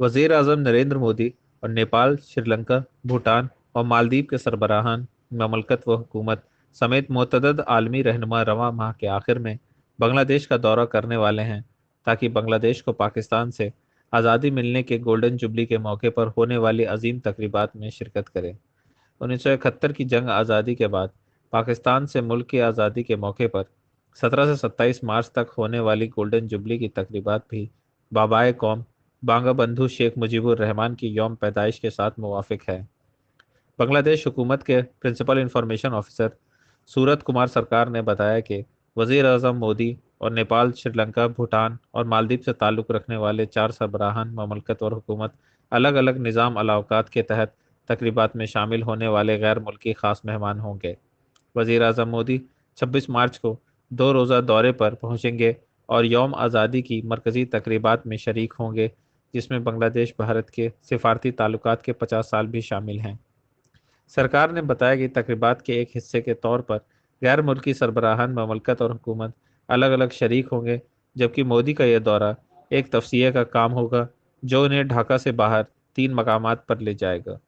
वज़ीर अजम नरेंद्र मोदी और नेपाल, श्रीलंका, भूटान और मालदीव के सरबराहान, ममलकत व हुकूमत समेत मुतद आलमी रहनुमा रवा माह के आखिर में बांग्लादेश का दौरा करने वाले हैं ताकि बांग्लादेश को पाकिस्तान से आज़ादी मिलने के गोल्डन जुबली के मौके पर होने वाली अजीम तकरीबात में शिरकत करें। उन्नीस सौ इकहत्तर की जंग आज़ादी के बाद पाकिस्तान से मुल्क की आज़ादी के मौके पर 17 से 27 मार्च तक होने वाली गोल्डन जुबली की तकरीबात भी बाबाए कौम बांगा बंधु शेख मुजीबुर रहमान की यौम पैदाइश के साथ मुवाफिक है। बांग्लादेश हुकूमत के principal information officer Surat Kumar Sarkar ने बताया कि वज़ीर अजम मोदी और नेपाल, श्रीलंका, भूटान और मालदीव से ताल्लुक़ रखने वाले चार सरबराहान ममलकत और हुकूमत अलग अलग निज़ाम अलावकात के तहत तकरीबात में शामिल होने वाले गैर मुल्की ख़ास मेहमान होंगे। वज़ीर अजम मोदी 26 मार्च को दो रोज़ा दौरे पर पहुँचेंगे और यौम आज़ादी की मरकज़ी तकरीबात में शरीक होंगे। जिसमें बांग्लादेश, भारत के सिफारती ताल्लुक के 50 साल भी शामिल हैं। सरकार ने बताया कि तकरीबा के एक हिस्से के तौर पर गैर मुल्की सरबराहान ममलकत और हुकूमत अलग अलग शरीक होंगे, जबकि मोदी का यह दौरा एक तफसीय का काम होगा, जो उन्हें ढाका से बाहर तीन मकाम पर ले जाएगा।